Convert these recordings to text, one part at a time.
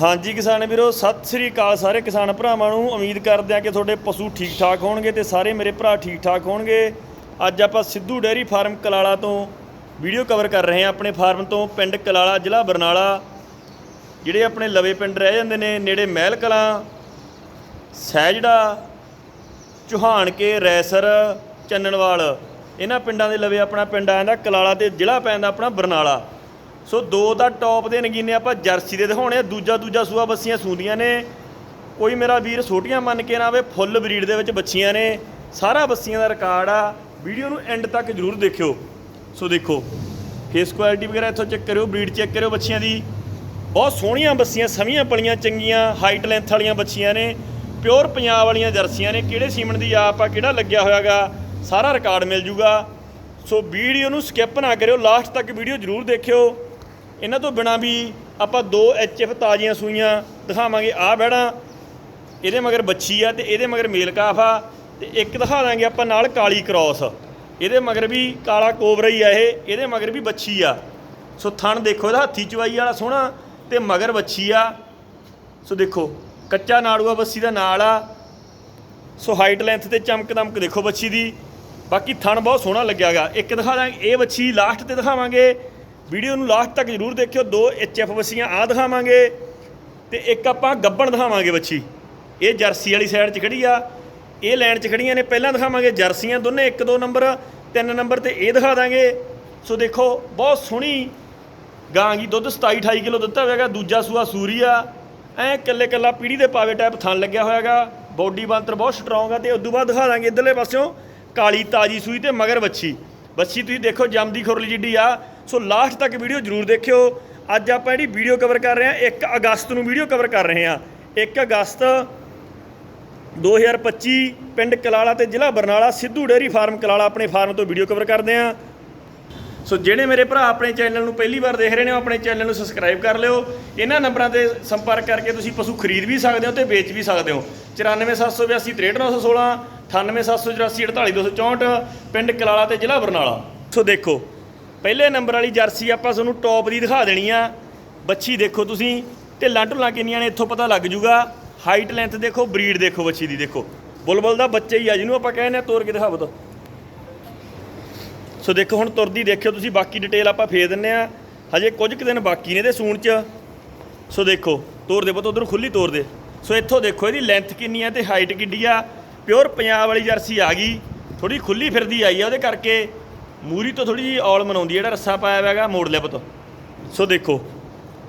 ਹਾਂਜੀ ਕਿਸਾਨ ਵੀਰੋ, ਸਤਿ ਸ੍ਰੀ ਅਕਾਲ ਸਾਰੇ ਕਿਸਾਨ ਭਰਾਵਾਂ ਨੂੰ। ਉਮੀਦ ਕਰਦੇ ਆ ਕਿ ਤੁਹਾਡੇ ਪਸ਼ੂ ਠੀਕ ਠਾਕ ਹੋਣਗੇ ਤੇ ਸਾਰੇ ਮੇਰੇ ਭਰਾ ਠੀਕ ਠਾਕ ਹੋਣਗੇ। ਅੱਜ ਆਪਾਂ ਸਿੱਧੂ ਡੇਅਰੀ ਫਾਰਮ ਕਲਾਲਾ ਤੋਂ ਵੀਡੀਓ ਕਵਰ ਕਰ ਰਹੇ ਹਾਂ ਆਪਣੇ ਫਾਰਮ ਤੋਂ, ਪਿੰਡ ਕਲਾਲਾ, ਜ਼ਿਲ੍ਹਾ ਬਰਨਾਲਾ। ਜਿਹੜੇ ਆਪਣੇ ਲਵੇ ਪਿੰਡ ਰਹਿ ਜਾਂਦੇ ਨੇ, ਨੇੜੇ ਮਹਿਲ ਕਲਾਂ, ਸਹਿਜੜਾ ਚੋਹਾਨ ਕੇ ਰੈਸਰ, ਚੰਨਣਵਾਲ। ਇਹਨਾਂ ਪਿੰਡਾਂ ਦੇ ਲਵੇ ਆਪਣਾ ਪਿੰਡ ਆ ਜਾਂਦਾ ਕਲਾਲਾ ਤੇ ਜ਼ਿਲ੍ਹਾ ਪੈਂਦਾ ਆਪਣਾ ਬਰਨਾਲਾ। ਸੋ ਦੋ ਤਾਂ ਟੌਪ ਦੇ ਨਗੀਨੇ ਆਪਾਂ ਜਰਸੀ ਦੇ ਦਿਖਾਉਣੇ ਆ। ਦੂਜਾ ਦੂਜਾ ਸੂਆ ਬੱਸੀਆਂ ਸੂੰਦੀਆਂ ਨੇ। ਕੋਈ ਮੇਰਾ ਵੀਰ ਛੋਟੀਆਂ ਮੰਨ ਕੇ ਨਾ ਆਵੇ, ਫੁੱਲ ਬਰੀਡ ਦੇ ਵਿੱਚ ਬੱਚੀਆਂ ਨੇ। ਸਾਰਾ ਬੱਸੀਆਂ ਦਾ ਰਿਕਾਰਡ ਆ। ਵੀਡੀਓ ਨੂੰ ਐਂਡ ਤੱਕ ਜਰੂਰ ਦੇਖਿਓ। ਸੋ ਦੇਖੋ ਫੇਸ ਕੁਆਲਿਟੀ ਵਗੈਰਾ ਇੱਥੋਂ ਚੈੱਕ ਕਰਿਓ, ਬਰੀਡ ਚੈੱਕ ਕਰਿਓ ਬੱਚੀਆਂ ਦੀ। ਬਹੁਤ ਸੋਹਣੀਆਂ ਬੱਸੀਆਂ ਸਮੀਆਂ ਪਲੀਆਂ, ਚੰਗੀਆਂ ਹਾਈਟ ਲੈਂਥ ਵਾਲੀਆਂ ਬੱਚੀਆਂ ਨੇ। ਪਿਓਰ ਪੰਜਾਬ ਵਾਲੀਆਂ ਜਰਸੀਆਂ ਨੇ। ਕਿਹੜੇ ਸੀਮਨ ਦੀ ਆਪ ਆ, ਕਿਹੜਾ ਲੱਗਿਆ ਹੋਇਆਗਾ, ਸਾਰਾ ਰਿਕਾਰਡ ਮਿਲ ਜੂਗਾ। ਸੋ ਵੀਡੀਓ ਨੂੰ ਸਕਿਪ ਨਾ ਕਰਿਓ। ਲਾਸਟ ਤੱਕ ਵੀਡੀਓ ਜਰੂਰ ਦੇਖਿਓ। ਇਹਨਾਂ ਤੋਂ ਬਿਨਾ ਵੀ ਆਪਾਂ ਦੋ ਐਚਐਫ ਤਾਜ਼ੀਆਂ ਸੂਈਆਂ ਦਿਖਾਵਾਂਗੇ। ਆ ਬੈੜਾ, ਇਹਦੇ ਮਗਰ ਬੱਚੀ ਆ ਤੇ ਇਹਦੇ ਮਗਰ ਮੇਲ ਕਾਫ ਆ ਤੇ ਇੱਕ ਦਿਖਾ ਦਾਂਗੇ ਆਪਾਂ ਨਾਲ ਕਾਲੀ ਕ੍ਰਾਸ। ਇਹਦੇ ਮਗਰ ਵੀ ਕਾਲਾ ਕੋਬਰਾ ਹੀ ਆ ਇਹ, ਇਹਦੇ ਮਗਰ ਵੀ ਬੱਚੀ ਆ। ਸੋ ਥਣ ਦੇਖੋ, ਇਹਦਾ ਹੱਥੀ ਚਵਾਈ ਵਾਲਾ ਸੋਹਣਾ ਤੇ ਮਗਰ ਬੱਚੀ ਆ। ਸੋ ਦੇਖੋ, ਕੱਚਾ ਨਾੜੂਆ ਬੱਸੀ ਦਾ ਨਾਲ ਆ। ਸੋ ਹਾਈਟ ਲੈਂਥ ਤੇ ਚਮਕ ਦਮਕ ਦੇਖੋ ਬੱਚੀ ਦੀ। ਬਾਕੀ ਥਣ ਬਹੁਤ ਸੋਹਣਾ ਲੱਗਿਆਗਾ। ਇੱਕ ਦਿਖਾ ਦਾਂਗੇ, ਇਹ ਬੱਚੀ ਲਾਸਟ ਤੇ ਦਿਖਾਵਾਂਗੇ। ਵੀਡੀਓ ਨੂੰ ਲਾਸਟ ਤੱਕ ਜਰੂਰ ਦੇਖਿਓ, ਦੋ ਐਚਐਫ ਬੱਸੀਆਂ ਆ ਦਿਖਾਵਾਂਗੇ ਤੇ ਇੱਕ ਆਪਾਂ ਗੱਬਣ ਦਿਖਾਵਾਂਗੇ ਬੱਚੀ ਇਹ ਜਰਸੀ ਵਾਲੀ ਸਾਈਡ 'ਚ ਖੜੀ ਆ। ਇਹ ਲਾਈਨ 'ਚ ਖੜੀਆਂ ਨੇ, ਪਹਿਲਾਂ ਦਿਖਾਵਾਂਗੇ ਜਰਸੀਆਂ ਦੋਨੇ 1 2 ਨੰਬਰ 3 ਨੰਬਰ ਤੇ ਇਹ ਦਿਖਾ ਦਾਂਗੇ। ਸੋ ਦੇਖੋ, ਬਹੁਤ ਸੋਹਣੀ ਗਾਂ ਗੀ ਦੁੱਧ 27 28 ਕਿਲੋ ਦਿੱਤਾ ਹੋਵੇਗਾ ਦੂਜਾ ਸੂਆ ਸੂਰੀ ਆ। ਐ ਕੱਲੇ ਕੱਲਾ ਪੀੜੀ ਦੇ ਪਾਵੇ ਟਾਈਪ ਥਣ ਲੱਗਿਆ ਹੋਇਆਗਾ ਬੋਡੀ ਬੰਤਰ ਬਹੁਤ ਸਟਰੋਂਗ ਆ ਤੇ ਉਦੋਂ ਬਾਅਦ ਦਿਖਾ ਦਾਂਗੇ ਇਧਰਲੇ ਪਾਸਿਓਂ ਕਾਲੀ ਤਾਜੀ ਸੂਈ ਤੇ ਮਗਰ ਬੱਚੀ ਬੱਚੀ ਤੁਸੀਂ ਦੇਖੋ ਜੰਮਦੀ ਖੁਰਲੀ ਜਿੱਡੀ ਆ। ਸੋ ਲਾਸਟ ਤੱਕ ਵੀਡੀਓ ਜਰੂਰ ਦੇਖਿਓ। ਅੱਜ ਆਪਾਂ ਜਿਹੜੀ ਵੀਡੀਓ ਕਵਰ ਕਰ ਰਹੇ ਹਾਂ 1 ਅਗਸਤ ਨੂੰ ਵੀਡੀਓ ਕਵਰ ਕਰ ਰਹੇ ਹਾਂ। 1 ਅਗਸਤ 2025 ਪਿੰਡ ਕਲਾਲਾ ਤੇ ਜ਼ਿਲ੍ਹਾ ਬਰਨਾਲਾ ਸਿੱਧੂ ਡੇਅਰੀ ਫਾਰਮ ਕਲਾਲਾ ਆਪਣੇ ਫਾਰਮ ਤੋਂ ਵੀਡੀਓ ਕਵਰ ਕਰਦੇ ਹਾਂ। ਸੋ ਜਿਹੜੇ ਮੇਰੇ ਭਰਾ ਆਪਣੇ ਚੈਨਲ ਨੂੰ ਪਹਿਲੀ ਵਾਰ ਦੇਖ ਰਹੇ ਨੇ, ਉਹ ਆਪਣੇ ਚੈਨਲ ਨੂੰ ਸਬਸਕ੍ਰਾਈਬ ਕਰ ਲਿਓ। ਇਹਨਾਂ ਨੰਬਰਾਂ ਤੇ ਸੰਪਰਕ ਕਰਕੇ ਤੁਸੀਂ ਪਸ਼ੂ ਖਰੀਦ ਵੀ ਸਕਦੇ ਹੋ ਤੇ ਵੇਚ ਵੀ ਸਕਦੇ ਹੋ। 94782 63916 98784 ਪਿੰਡ ਕਲਾਲਾ ਤੇ ਜ਼ਿਲ੍ਹਾ ਬਰਨਾਲਾ। ਸੋ ਦੇਖੋ ਪਹਿਲੇ ਨੰਬਰ ਵਾਲੀ ਜਰਸੀ ਆਪਾਂ ਤੁਹਾਨੂੰ ਟੌਪ ਦੀ ਦਿਖਾ ਦੇਣੀ ਆ। ਬੱਚੀ ਦੇਖੋ ਤੁਸੀਂ, ਢਿੱਲਾਂ ਢੁੱਲਾਂ ਕਿੰਨੀਆਂ ਨੇ, ਇੱਥੋਂ ਪਤਾ ਲੱਗ ਜੂਗਾ। ਹਾਈਟ ਲੈਂਥ ਦੇਖੋ ਬਰੀਡ ਦੇਖੋ ਬੱਚੀ ਦੀ ਦੇਖੋ। ਬੁਲਬੁਲ ਦਾ ਬੱਚਾ ਹੀ ਆ, ਜਿਹਨੂੰ ਆਪਾਂ ਕਹਿੰਦੇ ਆ, ਤੋਰ ਕੇ ਦਿਖਾਵੋ ਤਾਂ ਸੋ ਦੇਖੋ ਹੁਣ ਤੁਰਦੀ ਦੇਖਿਓ ਤੁਸੀਂ, ਬਾਕੀ ਡਿਟੇਲ ਆਪਾਂ ਫੇਰ ਦਿੰਨੇ ਆ। ਹਜੇ ਕੁਝ ਕੁ ਦਿਨ ਬਾਕੀ ਨੇ ਇਹਦੇ ਸੂਣ ਚ। ਸੋ ਦੇਖੋ, ਤੋਰ ਦੇ ਪੁੱਤ, ਉਧਰੋਂ ਖੁੱਲੀ ਤੋਰ ਦੇ। ਸੋ ਇੱਥੋਂ ਦੇਖੋ, ਇਹਦੀ ਲੈਂਥ ਕਿੰਨੀ ਆ ਤੇ ਹਾਈਟ ਕਿੱਡੀ ਆ। ਪਿਓਰ ਪੰਜਾਬ ਵਾਲੀ ਜਰਸੀ ਆ ਗਈ। ਥੋੜੀ ਖੁੱਲੀ ਫਿਰਦੀ ਆਈ ਆ ਉਹਦੇ ਕਰਕੇ। ਮੂਰੀ ਤੋਂ ਥੋੜੀ ਜੀ ਔਲ ਮਨਾਉਂਦੀ ਜਿਹੜਾ ਰੱਸਾ ਪਾਇਆ ਹੋਇਆ ਹੈਗਾ ਮੋੜ ਲਿਆ ਪੁੱਤ। ਸੋ ਦੇਖੋ,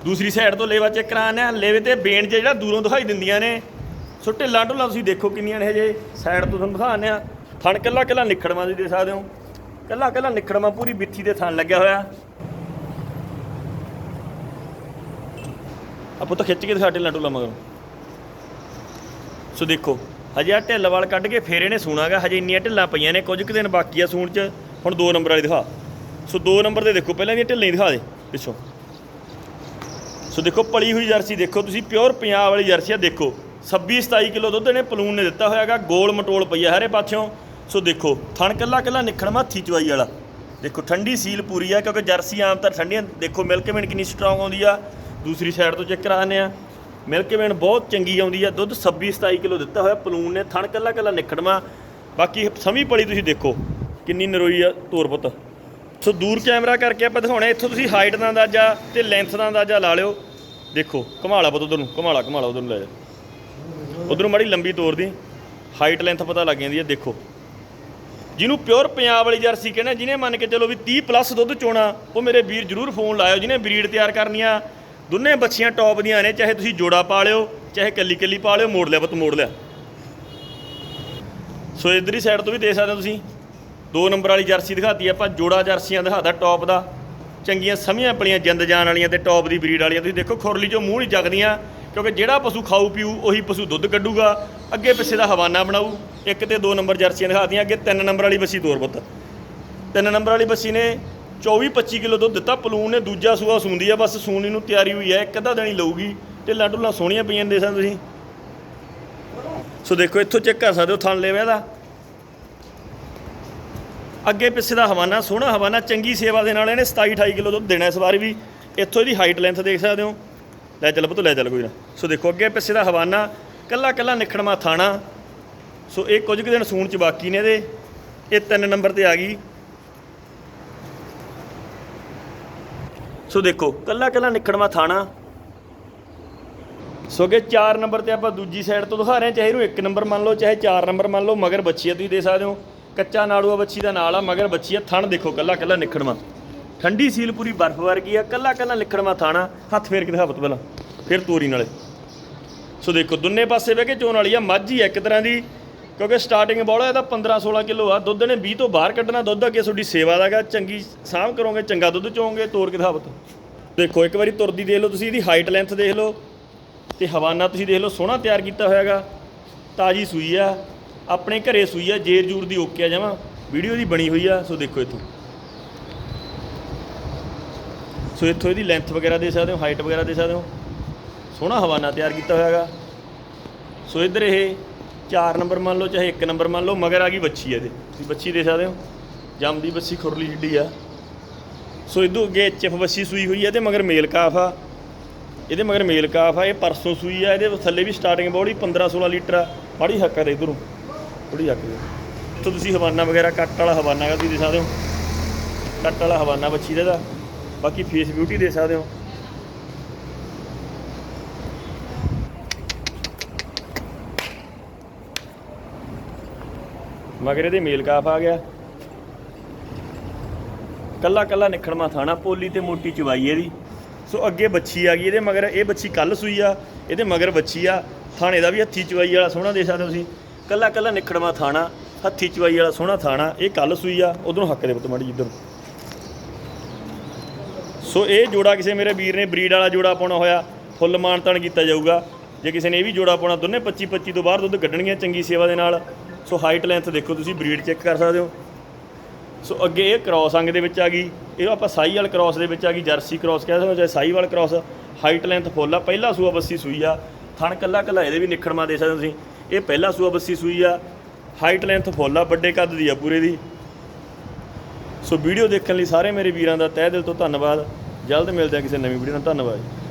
ਦੂਸਰੀ ਸਾਈਡ ਤੋਂ ਲੇਵਾ ਚੈੱਕ ਕਰਾਉਂਦੇ ਆ ਲੇਵੇ ਤੇ ਬੇਨ 'ਚ ਜਿਹੜਾ ਦੂਰੋਂ ਦਿਖਾਈ ਦਿੰਦੀਆਂ ਨੇ। ਸੋ ਢਿੱਲਾਂ ਢੁੱਲਾਂ ਤੁਸੀਂ ਦੇਖੋ ਕਿੰਨੀਆਂ ਨੇ ਹਜੇ ਸਾਈਡ ਤੋਂ ਤੁਹਾਨੂੰ ਦਿਖਾਉਂਦੇ ਆ ਥਣ ਕੱਲਾ ਕੱਲਾ ਨਿਖੜਵਾਂ ਦੀ ਦੇ ਸਕਦੇ ਹੋ। ਕੱਲਾ ਕੱਲਾ ਨਿਖੜਵਾਂ, ਪੂਰੀ ਬਿੱਥੀ ਦੇ ਥਣ ਲੱਗਿਆ ਹੋਇਆ। ਆਪੋ ਤਾਂ ਖਿੱਚ ਕੇ ਦਿਖਾ ਢਿੱਲਾਂ ਢੁੱਲਾਂ ਮਗਰ। ਸੋ ਦੇਖੋ, ਹਜੇ ਆ ਢਿੱਲ ਵਾਲ ਕੱਢ ਕੇ ਫੇਰੇ ਨੇ ਸੂਣਾਗਾ ਹਜੇ ਇੰਨੀਆਂ ਢਿੱਲਾਂ ਪਈਆਂ ਨੇ, ਕੁਝ ਕੁ ਦਿਨ ਬਾਕੀ ਆ ਸੂਣ 'ਚ। ਹੁਣ 2 ਨੰਬਰ ਵਾਲੀ ਦਿਖਾ। ਸੋ 2 ਨੰਬਰ ਦੇ ਦੇਖੋ, ਪਹਿਲਾਂ ਦੀਆਂ ਢਿੱਲਾਂ ਹੀ ਦਿਖਾ ਦੇ, ਪਿੱਛੋਂ। ਸੋ ਦੇਖੋ, ਪਲੀ ਹੋਈ ਜਰਸੀ ਦੇਖੋ, ਤੁਸੀਂ ਪਿਓਰ ਪੰਜਾਬ ਵਾਲੀ ਜਰਸੀ ਆ, ਦੇਖੋ। 26 27 ਕਿਲੋ ਦੁੱਧ ਇਹਨੇ ਪਲੂਨ ਨੇ ਦਿੱਤਾ ਹੋਇਆਗਾ ਗੋਲ ਮਟੋਲ ਪਈ ਆ ਹਰੇ ਪਾਸਿਓਂ। ਸੋ ਦੇਖੋ, ਥਣ ਕੱਲਾ ਕੱਲਾ ਨਿਖਣ ਹੱਥੀ ਚਵਾਈ ਵਾਲਾ। ਦੇਖੋ, ਠੰਡੀ ਸੀਲ ਪੂਰੀ ਆ, ਕਿਉਂਕਿ ਜਰਸੀ ਆਮ ਤਾਂ ਠੰਡੀਆਂ, ਦੇਖੋ, ਮਿਲਕ ਮੇਨ ਕਿੰਨੀ ਸਟਰੋਂਗ ਆਉਂਦੀ ਆ। ਦੂਸਰੀ ਸਾਈਡ ਤੋਂ ਚੈੱਕ ਕਰਾਉਂਦੇ ਆ। ਮਿਲਕ ਮੇਨ ਬਹੁਤ ਚੰਗੀ ਆਉਂਦੀ ਆ, ਦੁੱਧ 26 27 ਕਿਲੋ ਦਿੱਤਾ ਹੋਇਆ, ਪਲੂਨ ਨੇ, ਥਣ ਕੱਲਾ ਕੱਲਾ ਨਿਖੜਵਾ। ਬਾਕੀ ਸਮੀ ਪਲੀ ਤੁਸੀਂ ਦੇਖੋ। ਕਿੰਨੀ ਨਰੋਈ ਆ ਤੋਰ ਪੁੱਤ। ਸੋ ਦੂਰ ਕੈਮਰਾ ਕਰਕੇ ਆਪਾਂ ਦਿਖਾਉਣਾ ਇੱਥੋਂ ਤੁਸੀਂ ਹਾਈਟ ਦਾ ਅੰਦਾਜ਼ਾ ਤੇ ਲੈਂਥ ਦਾ ਅੰਦਾਜ਼ਾ ਲਾ ਲਿਓ। ਦੇਖੋ, ਘਮਾਲਾ ਪੁੱਤ ਉਧਰ ਨੂੰ, ਘਮਾਲਾ ਘਮਾਲਾ ਉਧਰ ਨੂੰ ਲੈ ਜਾ। ਉਧਰ ਨੂੰ ਮਾੜੀ ਲੰਬੀ ਤੋਰ ਦੀ, ਹਾਈਟ ਲੈਂਥ ਪਤਾ ਲੱਗ ਜਾਂਦੀ ਹੈ ਦੇਖੋ। ਜਿਹਨੂੰ ਪਿਓਰ ਪੰਜਾਬ ਵਾਲੀ ਜਰਸੀ ਕਹਿੰਦੇ ਜਿਹਨੇ ਮੰਨ ਕੇ ਚਲੋ ਵੀ 30 ਪਲੱਸ ਦੁੱਧ ਚੋਣਾ, ਉਹ ਮੇਰੇ ਵੀਰ ਜਰੂਰ ਫੋਨ ਲਾਇਓ, ਜਿਹਨੇ ਬਰੀਡ ਤਿਆਰ ਕਰਨੀਆਂ। ਦੋਨੇ ਬੱਚੀਆਂ ਟੌਪ ਦੀਆਂ ਨੇ, ਚਾਹੇ ਤੁਸੀਂ ਜੋੜਾ ਪਾ ਲਿਓ, ਚਾਹੇ ਕੱਲੀ ਕੱਲੀ ਪਾ ਲਿਓ, ਮੋੜ ਲਿਆ ਪੁੱਤ, ਮੋੜ ਲਿਆ। ਸੋ ਇਧਰਲੀ ਸਾਈਡ ਤੋਂ ਵੀ ਦੇਖ ਸਕਦੇ ਹੋ ਤੁਸੀਂ। ਦੋ ਨੰਬਰ ਵਾਲੀ ਜਰਸੀ ਦਿਖਾਤੀ, ਆਪਾਂ ਜੋੜਾ ਜਰਸੀਆਂ ਦਿਖਾਤਾ ਟੌਪ ਦਾ। ਚੰਗੀਆਂ ਸਮੀਆਂ ਪਲੀਆਂ ਜਿੰਦ ਜਾਣ ਵਾਲੀਆਂ ਤੇ ਟੌਪ ਦੀ ਬਰੀਡ ਵਾਲੀਆਂ। ਤੁਸੀਂ ਦੇਖੋ ਖੁਰਲੀ ਚੋਂ ਮੂੰਹ ਨਹੀਂ ਜਗਦੀਆਂ ਕਿਉਂਕਿ ਜਿਹੜਾ ਪਸ਼ੂ ਖਾਊ ਪੀਊ, ਉਹੀ ਪਸ਼ੂ ਦੁੱਧ ਕੱਢੂਗਾ, ਅੱਗੇ ਪਿੱਛੇ ਦਾ ਹਵਾਨਾ ਬਣਾਊ। ਇੱਕ ਤੇ ਦੋ ਨੰਬਰ ਜਰਸੀਆਂ ਦਿਖਾਤੀਆਂ, ਅੱਗੇ ਤਿੰਨ ਨੰਬਰ ਵਾਲੀ ਬੱਸੀ ਤੋਰ ਪੁੱਤ। ਤਿੰਨ ਨੰਬਰ ਵਾਲੀ ਬੱਸੀ ਨੇ 24 25 ਕਿਲੋ ਦੁੱਧ ਦਿੱਤਾ, ਪਲੂਨ ਨੇ ਦੂਜਾ ਸੂਆ ਸੂੰਦੀ ਆ, ਬਸ ਸੂਣੀ ਨੂੰ ਤਿਆਰੀ ਹੋਈ ਹੈ ਇੱਕ ਅੱਧਾ ਦਿਨ ਹੀ ਲਊਗੀ ਢਿੱਲਾਂ ਢੁੱਲਾਂ ਸੋਹਣੀਆਂ ਪਈਆਂ ਦੇ ਸਕਦੇ ਤੁਸੀਂ। ਸੋ ਦੇਖੋ, ਇੱਥੋਂ ਚੈੱਕ ਕਰ ਸਕਦੇ ਹੋ ਥਣ ਲੈਵੇ ਦਾ। ਅੱਗੇ ਪਿੱਛੇ ਦਾ ਹਵਾਨਾ, ਸੋਹਣਾ ਹਵਾਨਾ, ਚੰਗੀ ਸੇਵਾ ਦੇ ਨਾਲ ਇਹਨੇ 27 28 ਕਿਲੋ ਦੁੱਧ ਦੇਣਾ ਇਸ ਵਾਰ ਵੀ। ਇੱਥੋਂ ਇਹਦੀ ਹਾਈਟ ਲੈਂਥ ਦੇਖ ਸਕਦੇ ਹੋ। ਲੈ ਚੱਲ ਪੁੱਤ, ਲੈ ਚੱਲ ਕੋਈ ਨਾ। ਸੋ ਦੇਖੋ, ਅੱਗੇ ਪਿੱਛੇ ਦਾ ਹਵਾਨਾ, ਕੱਲਾ ਕੱਲਾ ਨਿਖੜਮਾ ਥਾਣਾ। ਸੋ ਇਹ ਕੁਝ ਕੁ ਦਿਨ ਸੂਣ ਚ ਬਾਕੀ ਨੇ ਇਹਦੇ। ਇਹ ਤਿੰਨ ਨੰਬਰ ਤੇ ਆ ਗਈ। ਸੋ ਦੇਖੋ, ਕੱਲਾ ਕੱਲਾ ਨਿਖੜਮਾ ਥਾਣਾ। ਸੋ ਅੱਗੇ 4 ਨੰਬਰ ਤੇ ਆਪਾਂ ਦੂਜੀ ਸਾਈਡ ਤੋਂ ਦਿਖਾ ਰਹੇ ਹਾਂ ਚਾਹੇ ਇਹਨੂੰ 1 ਨੰਬਰ ਮੰਨ ਲਓ, ਚਾਹੇ 4 ਨੰਬਰ ਮੰਨ ਲਓ, ਮਗਰ ਬੱਚੀ ਆ ਤੁਸੀਂ ਦੇ ਸਕਦੇ ਹੋ। ਕੱਚਾ ਨਾੜੂਆ ਬੱਚੀ ਦਾ ਨਾਲ ਆ, ਮਗਰ ਬੱਚੀ ਆ, ਥਣ ਦੇਖੋ, ਕੱਲਾ ਕੱਲਾ ਨਿਖੜਮਾ ਠੰਡੀ ਸੀਲ ਪੂਰੀ ਬਰਫ਼ ਵਰਗੀ ਆ, ਕੱਲਾ ਕੱਲਾ ਨਿਖੜਮਾ ਥਾਣਾ, ਹੱਥ ਫੇਰ ਕੇ ਦਿਖਾ ਪੁੱਤ ਪਹਿਲਾਂ, ਫਿਰ ਤੋਰੀ ਨਾਲੇ। ਸੋ ਦੇਖੋ, ਦੁੰਨੇ ਪਾਸੇ ਬਹਿ ਕੇ ਚੋਣ ਵਾਲੀ ਆ, ਮੱਝ ਹੀ ਆ ਇੱਕ ਤਰ੍ਹਾਂ ਦੀ, ਕਿਉਂਕਿ ਸਟਾਰਟਿੰਗ ਬੋਲਾ ਇਹਦਾ 15 16 ਕਿਲੋ ਆ, ਦੁੱਧ ਨੇ 20 ਤੋਂ ਬਾਹਰ ਕੱਢਣਾ, ਦੁੱਧ ਅੱਗੇ ਤੁਹਾਡੀ ਸੇਵਾ ਦਾਗਾ ਚੰਗੀ ਸਾਂਭ ਕਰੋਗੇ, ਚੰਗਾ ਦੁੱਧ ਚੋਗੇ ਤੋਰ ਕੇ ਦਿਖਾ ਦੇਖੋ, ਇੱਕ ਵਾਰੀ ਤੁਰਦੀ ਦੇਖ ਲਓ ਤੁਸੀਂ, ਇਹਦੀ ਹਾਈਟ ਲੈਂਥ ਦੇਖ ਲਓ, ਤੇ ਹਵਾਨਾ ਤੁਸੀਂ ਦੇਖ ਲਓ, ਸੋਹਣਾ ਤਿਆਰ ਕੀਤਾ ਹੋਇਆਗਾ, ਤਾਜੀ ਸੂਈ ਆ ਆਪਣੇ ਘਰੇ ਸੂਈ ਆ, ਜੇਰ ਜੂਰ ਦੀ ਓਕੇ ਆ ਜਮਾ। ਵੀਡੀਓ ਦੀ ਬਣੀ ਹੋਈ ਆ, ਸੋ ਦੇਖੋ ਇੱਥੋਂ। ਸੋ ਇੱਥੋਂ ਇਹਦੀ ਲੈਂਥ ਵਗੈਰਾ ਦੇ ਸਕਦੇ ਹੋ ਹਾਈਟ ਵਗੈਰਾ ਦੇ ਸਕਦੇ ਹੋ। ਸੋਹਣਾ ਹਵਾਨਾ ਤਿਆਰ ਕੀਤਾ ਹੋਇਆ ਹੋਇਆਗਾ ਸੋ ਇੱਧਰ ਇਹ 4 ਨੰਬਰ ਮੰਨ ਲਓ, ਚਾਹੇ 1 ਨੰਬਰ ਮੰਨ ਲਓ, ਮਗਰ ਆ ਗਈ ਬੱਚੀ ਇਹਦੇ। ਤੁਸੀਂ ਬੱਚੀ ਦੇ ਸਕਦੇ ਹੋ। ਜੰਮਦੀ ਬੱਸੀ ਖੁਰਲੀ ਜਿੱਡੀ ਆ। ਸੋ ਇਦੋਂ ਅੱਗੇ ਐਚਐਫ ਬੱਚੀ ਸੂਈ ਹੋਈ ਆ ਤੇ ਮਗਰ ਮੇਲ ਕਾਫ ਆ। ਇਹਦੇ ਮਗਰ ਮੇਲ ਕਾਫ ਆ, ਇਹ ਪਰਸੋਂ ਸੂਈ ਆ, ਇਹਦੇ ਥੱਲੇ ਵੀ ਸਟਾਰਟਿੰਗ ਬੋਡੀ 15 16 ਲੀਟਰ ਆ। ਮਾੜੀ ਹੱਕ ਆ ਇਧਰੋਂ। ਥੋੜੀ ਹੱਕ ਦੇ। ਇੱਥੋਂ ਤੁਸੀਂ ਹਵਾਨਾ ਵਗੈਰਾ, ਕੱਟ ਵਾਲਾ ਹਵਾਨਾ ਗਾ ਤੁਸੀਂ ਦੇ ਸਕਦੇ ਹੋ? ਕੱਟ ਵਾਲਾ ਹਵਾਨਾ ਬੱਚੀ ਦਾ ਇਹਦਾ ਬਾਕੀ ਫੇਸ ਬਿਊਟੀ ਦੇ ਸਕਦੇ ਹੋ। ਮਗਰ ਇਹਦੇ ਮੇਲ ਕਾਫ ਆ ਗਿਆ। ਕੱਲਾ ਕੱਲਾ ਨਿਖੜਮਾ ਥਾਣਾ, ਪੋਲੀ ਤੇ ਮੋਟੀ ਚਵਾਈ ਇਹਦੀ। ਸੋ ਅੱਗੇ ਬੱਚੀ ਆ ਗਈ ਇਹਦੇ, ਮਗਰ ਇਹ ਬੱਚੀ ਕੱਲ ਸੂਈ ਆ, ਇਹਦੇ ਮਗਰ ਬੱਚੀ ਆ। ਥਾਣੇ ਦਾ ਵੀ ਹੱਥੀ ਚਵਾਈ ਵਾਲਾ ਸੋਹਣਾ ਦੇ ਸਕਦੇ ਹੋ ਤੁਸੀਂ। ਕੱਲਾ ਕੱਲਾ ਨਿਖੜਮਾ ਥਾਣਾ, ਹੱਥੀ ਚਵਾਈ ਵਾਲਾ ਸੋਹਣਾ ਥਾਣਾ, ਇਹ ਕੱਲ ਸੂਈ ਆ, ਉਧਰੋਂ ਹੱਕ ਦੇ ਪੁੱਤ ਮਾੜੀ ਜਿੱਧਰ ਸੋ ਇਹ ਜੋੜਾ ਕਿਸੇ ਮੇਰੇ ਵੀਰ ਨੇ, ਬਰੀਡ ਵਾਲਾ ਜੋੜਾ ਪਾਉਣਾ ਹੋਇਆ, ਫੁੱਲ ਮਾਨਤਾਨ ਕੀਤਾ ਜਾਊਗਾ। ਜੇ ਕਿਸੇ ਨੇ ਇਹ ਵੀ ਜੋੜਾ ਪਾਉਣਾ, ਦੋਨੇ 25 25 ਤੋਂ ਬਾਹਰ ਦੁੱਧ ਕੱਢਣਗੀਆਂ ਚੰਗੀ ਸੇਵਾ ਦੇ ਨਾਲ। ਸੋ ਹਾਈਟ ਲੈਂਥ ਦੇਖੋ ਤੁਸੀਂ, ਬਰੀਡ ਚੈੱਕ ਕਰ ਸਕਦੇ ਹੋ। ਸੋ ਅੱਗੇ ਇਹ ਕ੍ਰਾਸ ਅੰਗ ਦੇ ਵਿੱਚ ਆ ਗਈ, ਇਹ ਆਪਾਂ ਸਾਈ ਵਾਲ ਕ੍ਰਾਸ ਦੇ ਵਿੱਚ ਆ ਗਈ, ਜਰਸੀ ਕ੍ਰਾਸ ਕਹਿ ਸਕਦੇ ਹੋ ਚਾਹੇ ਸਾਈ ਵਾਲ ਕ੍ਰਾਸ। ਹਾਈਟ ਲੈਂਥ ਫੁੱਲ ਆ, ਪਹਿਲਾ ਸੂਆ ਬੱਸੀ ਸੂਈ ਆ। ਥਣ ਕੱਲਾ ਕੱਲਾ ਇਹਦੇ ਵੀ ਨਿਖੜਮਾ ਦੇ ਸਕਦੇ ਹੋ ਤੁਸੀਂ। ਇਹ ਪਹਿਲਾ ਸੂਆ ਬੱਸੀ ਸੂਈ ਆ ਹਾਈਟ ਲੈਂਥ ਫੁੱਲ ਆ, ਵੱਡੇ ਕੱਦ ਦੀ ਆ ਪੂਰੇ ਦੀ। ਸੋ ਵੀਡੀਓ ਦੇਖਣ ਲਈ ਸਾਰੇ ਮੇਰੇ ਵੀਰਾਂ ਦਾ ਤਹਿ ਦਿਲ ਤੋਂ ਧੰਨਵਾਦ। ਜਲਦ ਮਿਲਦੇ ਆ ਕਿਸੇ ਨਵੀਂ ਵੀਡੀਓ ਨਾਲ, ਧੰਨਵਾਦ ਜੀ।